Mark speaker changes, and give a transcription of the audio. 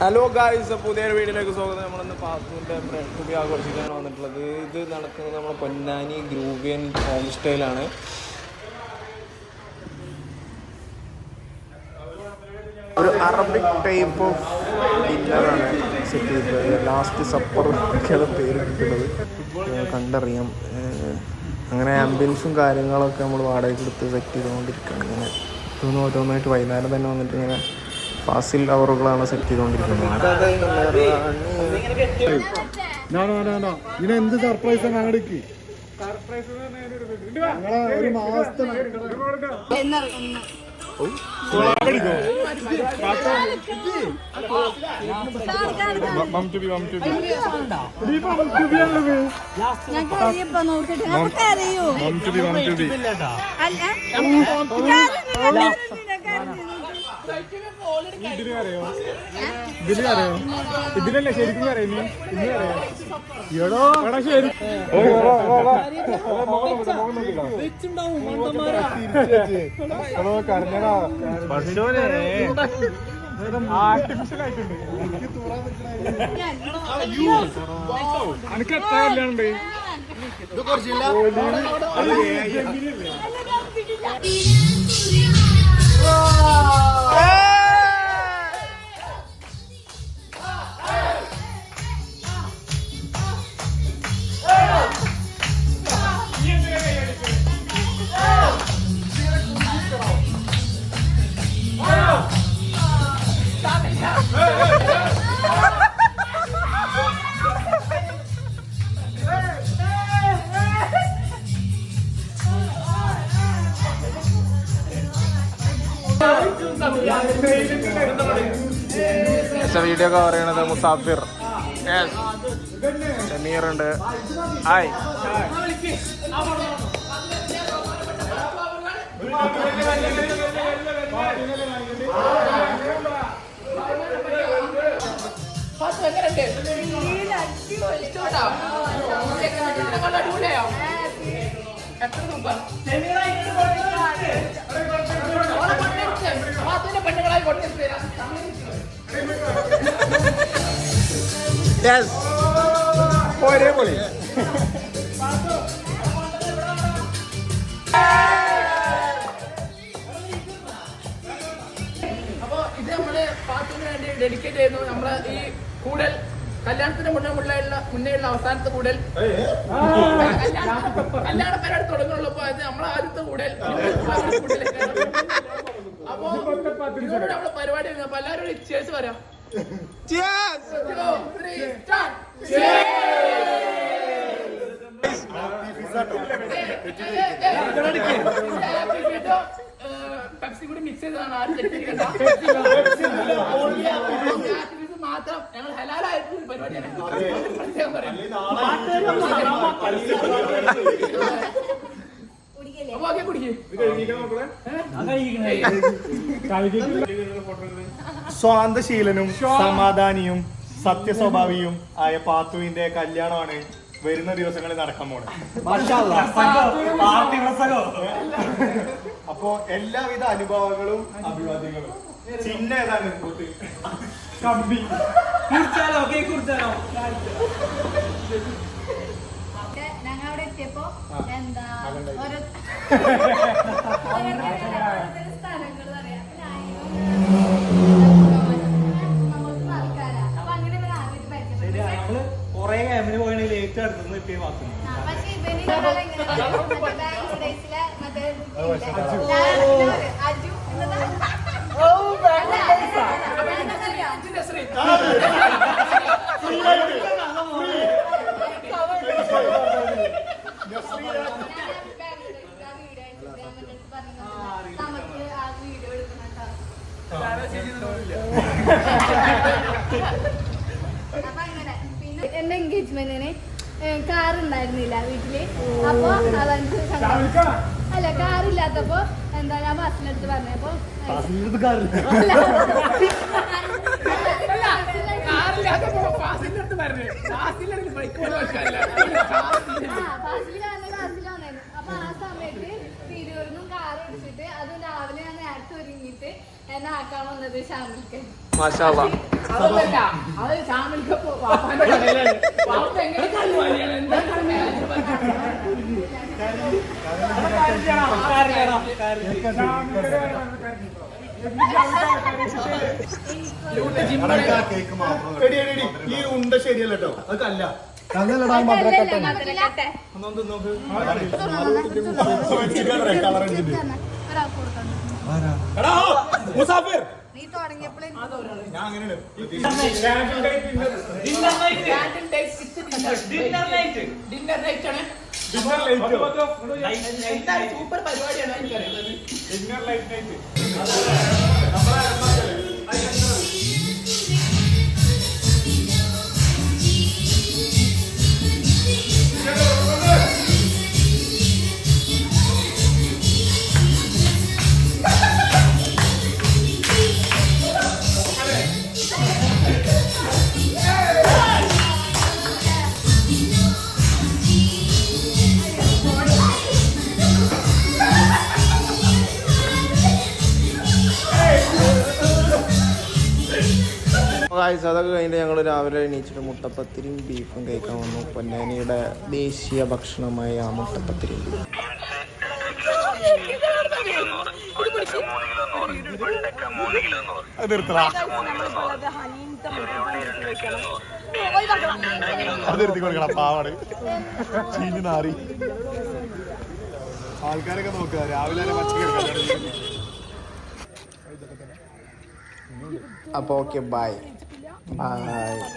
Speaker 1: Hello guys പുതിയൊരു വീഡിയോയിലേക്ക് സ്വാഗതം. നമ്മളിന്ന് പാത്തുവിന്റെ ബ്രെഡ് ആഘോഷിക്കാൻ വന്നിട്ടുള്ളത്. ഇത് നടക്കുന്നത് നമ്മുടെ പൊന്നാനി ഗ്രൂവിയൻ ഹോം സ്റ്റൈലാണ് ഒരു അറബിക് ടൈപ്പ് ഓഫ് ഡിന്നറാണ് സെറ്റ് ചെയ്തിട്ടുള്ളത്. ലാസ്റ്റ് സപ്പർ ഒക്കെയാണ് പേര് കിട്ടുന്നത്. കണ്ടറിയാം. അങ്ങനെ ആംബിയൻസും കാര്യങ്ങളൊക്കെ നമ്മൾ വാടകയ്ക്ക് എടുത്ത് സെറ്റ് ചെയ്തുകൊണ്ടിരിക്കുകയാണ്. ഇങ്ങനെ ഓരോന്ന് ഓരോന്നായിട്ട് വൈകുന്നേരം തന്നെ വന്നിട്ട് ഇങ്ങനെ ഫാസിൽ അവറുകളാണ് സെറ്റ് ചെയ്തുകൊണ്ടിരിക്കുന്നത്.
Speaker 2: ഇതിന് എന്ത് സർപ്രൈസ് ഞങ്ങൾക്ക് ഞങ്ങളെ ഒരു മാസത്തെ
Speaker 3: നോക്കിട്ട് അപ്പൊ കരയോ അല്ല
Speaker 2: ഇതിലറിയോ ഇതിലല്ലേ ശരിക്കും പറയുന്നു ഇന്ന് അറിയോ എടോ എടാ ശരി കരഞ്ഞടാ ആർട്ടിഫിഷ്യൽ ആയിട്ടുണ്ട്. എനിക്ക് എത്ര കല്യാണുണ്ട്
Speaker 1: വീഡിയോ ഒക്കെ പറയണത് മുസാഫിർ. ഷമീർ ഉണ്ട്. ഹായ് യെസ് ഒരേ പൊളി.
Speaker 4: അപ്പൊ ഇത് നമ്മൾ പാട്ടിന് വേണ്ടി ഡെഡിക്കേറ്റ് ചെയ്യുന്നു. നമ്മളെ ഈ കൂടൽ കല്യാണത്തിന് മുന്നേ ഉള്ള മുന്നേയുള്ള അവസാനത്തെ കൂടൽ. കല്യാണ പരിപാടി തുടങ്ങുള്ളപ്പോ അത് നമ്മളെ ആദ്യത്തെ കൂടൽ. അപ്പൊ ഇതിനോട് നമ്മളെ പരിപാടി കഴിഞ്ഞു. അപ്പൊ എല്ലാവരും three, start. പെപ്സി കൂടി മിക്സ് ചെയ്തതാണ് ആരും തെറ്റിദ്ധരിക്കണ്ട. ഇത് മാത്രം ഞങ്ങൾ ഹലാലായിട്ടുള്ള പരിപാടിയാണ് പ്രത്യേകം പറയുന്നു. അപ്പൊ ഓക്കെ കുടിക്ക്
Speaker 2: സ്വാന്തശീലനും സമാധാനിയും സത്യസ്വഭാവിയും ആയ പാത്തുവിന്റെ കല്യാണമാണ് വരുന്ന ദിവസങ്ങളിൽ നടക്കാൻ പോണത്. അപ്പോ എല്ലാവിധ അനുഭവങ്ങളും അഭിവാദ്യങ്ങളും. ചിഹ്ന ഏതാണ്? കമ്പി.
Speaker 3: ഞങ്ങൾ മറ്റേ ബാങ്ക് ഡേയ്സിലെ മറ്റേ ഇതില്ലേ? ഞാനെന്താ പറയാ? അജു എന്നതാ? അല്ല, ഞാനെന്തറിയോ? ഞാൻ ബാങ്ക് ഡേയ്സിലെ ആ വീഡിയോ അയച്ചിട്ട് അവന്റെ അടുത്ത് പറഞ്ഞത് നമുക്ക് ആ വീഡിയോ എടുക്കണം അപ്പൊ അങ്ങനെ പിന്നെ എന്റെ എൻഗേജ്മെന്റിന് കാർ ഉണ്ടായിരുന്നില്ല വീട്ടിൽ അപ്പൊ. അല്ല കാർ ഇല്ലാത്തപ്പോ എന്താ ഞാൻ ബസ്സിനടുത്ത് പറഞ്ഞപ്പോ. അപ്പൊ ആ സമയത്ത് തിരൂരിന്നും കാർ എടുത്തിട്ട് അത് രാവിലെ ഞാൻ നേരത്തെ ഒരുങ്ങിയിട്ട് എന്നെ ആക്കാൻ വന്നത് ഷാമിൽക്ക്
Speaker 1: മാഷാ
Speaker 4: അതൊന്നുമല്ല. അത് ഷാമിൽക്ക് വാപ്പാന്റെ കടയിലാണ്. വാപ്പ എങ്ങനെ കണ്ടുപോലെയാണ്? എന്താ
Speaker 2: ഈ ഉണ്ട ശരിയല്ല കേട്ടോ അത് കല്ല എടാ മുസാഫിർ
Speaker 3: നീ തുടങ്ങിയപ്പോഴേ
Speaker 2: ഞാൻ
Speaker 4: ഡിന്നർ
Speaker 2: ലൈറ്റോ
Speaker 4: എന്തായാലും സൂപ്പർ പരിപാടിയാണ് എനിക്കറിയാം
Speaker 2: ഡിന്നർ ലൈറ്റ് നൈറ്റ്
Speaker 1: ഗായ്സ് അതൊക്കെ കഴിഞ്ഞിട്ട് ഞങ്ങൾ രാവിലെ എണീച്ചിട്ട് മുട്ടപ്പത്തിരിയും ബീഫും കഴിക്കാൻ വന്നു. പൊന്നാനിയുടെ ദേശീയ ഭക്ഷണമായ ആ മുട്ടപ്പത്തിരി
Speaker 2: അത് നിർത്തടാ. അത് നിർത്തി കൊടുക്കണം പാവാട് ചീഞ്ഞു നാറി. ആൾക്കാരൊക്കെ നോക്കുക രാവിലെ
Speaker 1: അപ്പോൾ ഓക്കെ ബൈ ബൈ